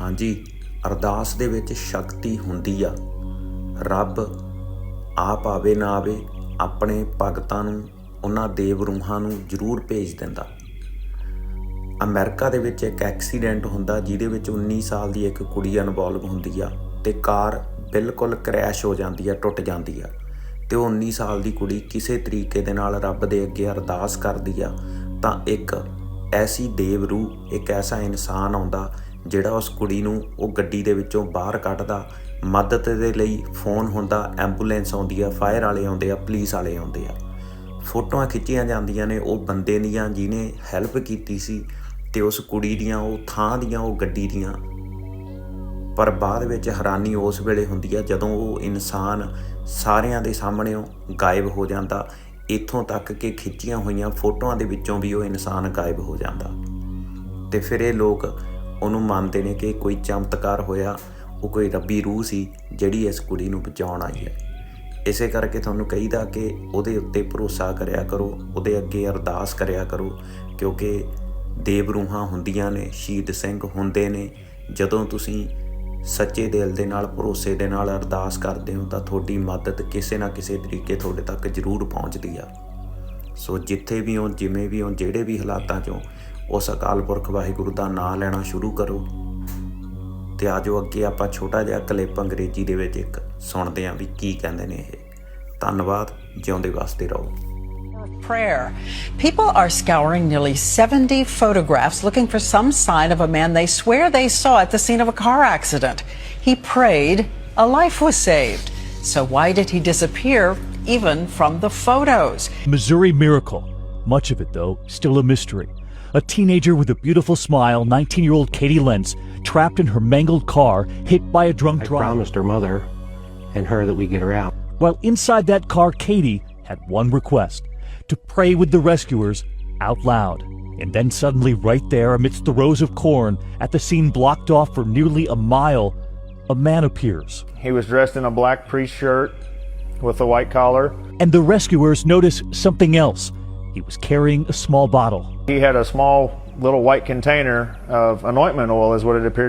ਹਾਂਜੀ, ਅਰਦਾਸ ਦੇ ਵਿੱਚ ਸ਼ਕਤੀ ਹੁੰਦੀ ਆ। ਰੱਬ ਆਪ ਆਵੇ ਨਾ ਆਵੇ, ਆਪਣੇ ਭਗਤਾਂ ਨੂੰ, ਉਹਨਾਂ ਦੇਵ ਰੂਹਾਂ ਨੂੰ ਜ਼ਰੂਰ ਭੇਜ ਦਿੰਦਾ। ਅਮਰੀਕਾ ਦੇ ਵਿੱਚ ਇੱਕ ਐਕਸੀਡੈਂਟ ਹੁੰਦਾ, ਜਿਹਦੇ ਵਿੱਚ 19 ਸਾਲ ਦੀ ਇੱਕ ਕੁੜੀ ਇਨਵੋਲਵ ਹੁੰਦੀ ਆ ਤੇ ਕਾਰ ਬਿਲਕੁਲ ਕ੍ਰੈਸ਼ ਹੋ ਜਾਂਦੀ ਆ, ਟੁੱਟ ਜਾਂਦੀ ਆ। ਤੇ ਉਹ 19 ਸਾਲ ਦੀ ਕੁੜੀ ਕਿਸੇ ਤਰੀਕੇ ਦੇ ਨਾਲ ਰੱਬ ਦੇ ਅੱਗੇ ਅਰਦਾਸ ਕਰਦੀ ਆ, ਤਾਂ ਇੱਕ ਐਸੀ ਦੇਵ ਰੂਹ, ਇੱਕ ਐਸਾ ਇਨਸਾਨ ਆਉਂਦਾ ਜਿਹੜਾ ਉਸ ਕੁੜੀ ਨੂੰ ਉਹ ਗੱਡੀ ਦੇ ਵਿੱਚੋਂ ਬਾਹਰ ਕੱਢਦਾ, ਮਦਦ ਦੇ ਲਈ ਫੋਨ ਹੁੰਦਾ, ਐਂਬੂਲੈਂਸ ਆਉਂਦੀ ਆ, ਫਾਇਰ ਵਾਲੇ ਆਉਂਦੇ ਆ, ਪੁਲਿਸ ਵਾਲੇ ਆਉਂਦੇ ਆ। ਫੋਟੋਆਂ ਖਿੱਚੀਆਂ ਜਾਂਦੀਆਂ ਨੇ, ਉਹ ਬੰਦੇ ਦੀਆਂ ਜਿਹਨੇ ਹੈਲਪ ਕੀਤੀ ਸੀ ਤੇ ਉਸ ਕੁੜੀ ਦੀਆਂ, ਉਹ ਥਾਂ ਦੀਆਂ, ਉਹ ਗੱਡੀ ਦੀਆਂ। ਪਰ ਬਾਅਦ ਵਿੱਚ ਹੈਰਾਨੀ ਉਸ ਵੇਲੇ ਹੁੰਦੀ ਆ, ਜਦੋਂ ਉਹ ਇਨਸਾਨ ਸਾਰਿਆਂ ਦੇ ਸਾਹਮਣੇੋਂ ਗਾਇਬ ਹੋ ਜਾਂਦਾ, ਇੱਥੋਂ ਤੱਕ ਕਿ ਖਿੱਚੀਆਂ ਹੋਈਆਂ ਫੋਟੋਆਂ ਦੇ ਵਿੱਚੋਂ ਵੀ ਉਹ ਇਨਸਾਨ ਗਾਇਬ ਹੋ ਜਾਂਦਾ। ਤੇ ਫਿਰ ਇਹ ਲੋਕ ਉਹਨੂੰ ਮੰਨਦੇ ਨੇ ਕਿ ਕੋਈ ਚਮਤਕਾਰ ਹੋਇਆ, ਉਹ ਕੋਈ ਰੱਬੀ ਰੂਹ ਸੀ ਜਿਹੜੀ ਇਸ ਕੁੜੀ ਨੂੰ ਬਚਾਉਣ ਆਈ ਹੈ। ਇਸੇ ਕਰਕੇ ਤੁਹਾਨੂੰ ਕਹੀਦਾ ਕਿ ਉਹਦੇ ਉੱਤੇ ਭਰੋਸਾ ਕਰਿਆ ਕਰੋ, ਉਹਦੇ ਅੱਗੇ ਅਰਦਾਸ ਕਰਿਆ ਕਰੋ, ਕਿਉਂਕਿ ਦੇਵ ਰੂਹਾਂ ਹੁੰਦੀਆਂ ਨੇ, ਸ਼ਹੀਦ ਸਿੰਘ ਹੁੰਦੇ ਨੇ। ਜਦੋਂ ਤੁਸੀਂ ਸੱਚੇ ਦਿਲ ਦੇ ਨਾਲ, ਭਰੋਸੇ ਦੇ ਨਾਲ ਅਰਦਾਸ ਕਰਦੇ ਹੋ, ਤਾਂ ਤੁਹਾਡੀ ਮਦਦ ਕਿਸੇ ਨਾ ਕਿਸੇ ਤਰੀਕੇ ਤੁਹਾਡੇ ਤੱਕ ਜ਼ਰੂਰ ਪਹੁੰਚਦੀ ਆ। ਸੋ ਜਿੱਥੇ ਵੀ ਹੋ, ਜਿਵੇਂ ਵੀ ਹੋ, ਜਿਹੜੇ ਵੀ ਹਾਲਾਤਾਂ 'ਚੋਂ ਉਸ ਅਕਾਲ ਪੁਰਖ ਵਾਹਿਗੁਰੂ ਦਾ ਨਾਮ ਲੈਣਾ ਸ਼ੁਰੂ ਕਰੋ ਤੇ ਆਜੋ ਅੱਗੇ ਆਪਾਂ ਛੋਟਾ ਜਿਹਾ ਕਲਿੱਪ ਅੰਗਰੇਜ਼ੀ ਦੇ ਵਿੱਚ ਇੱਕ ਸੁਣਦੇ ਆਂ ਵੀ ਕੀ ਕਹਿੰਦੇ ਨੇ ਇਹ ਧੰਨਵਾਦ ਜਿਉਂਦੇ ਵਾਸਤੇ ਰਹੋ prayer. People are scouring nearly 70 photographs looking for some sign of a man they swear they saw at the scene of a car accident. He prayed, a life was saved. So why did he disappear even from the photos? Missouri Miracle. Much of it, though, still a mystery. A teenager with a beautiful smile, 19 year old Katie Lentz, trapped in her mangled car, hit by a drunk I driver. promised her mother and her that we get her out. While inside that car, Katie had one request to pray with the rescuers out loud. And then suddenly, right there, amidst the rows of corn, at the scene blocked off for nearly a mile, a man appears. He was dressed in a black priest shirt with a white collar. And the rescuers notice something else. He was carrying a small bottle. He had a small little white container of anointment oil, is what it appeared to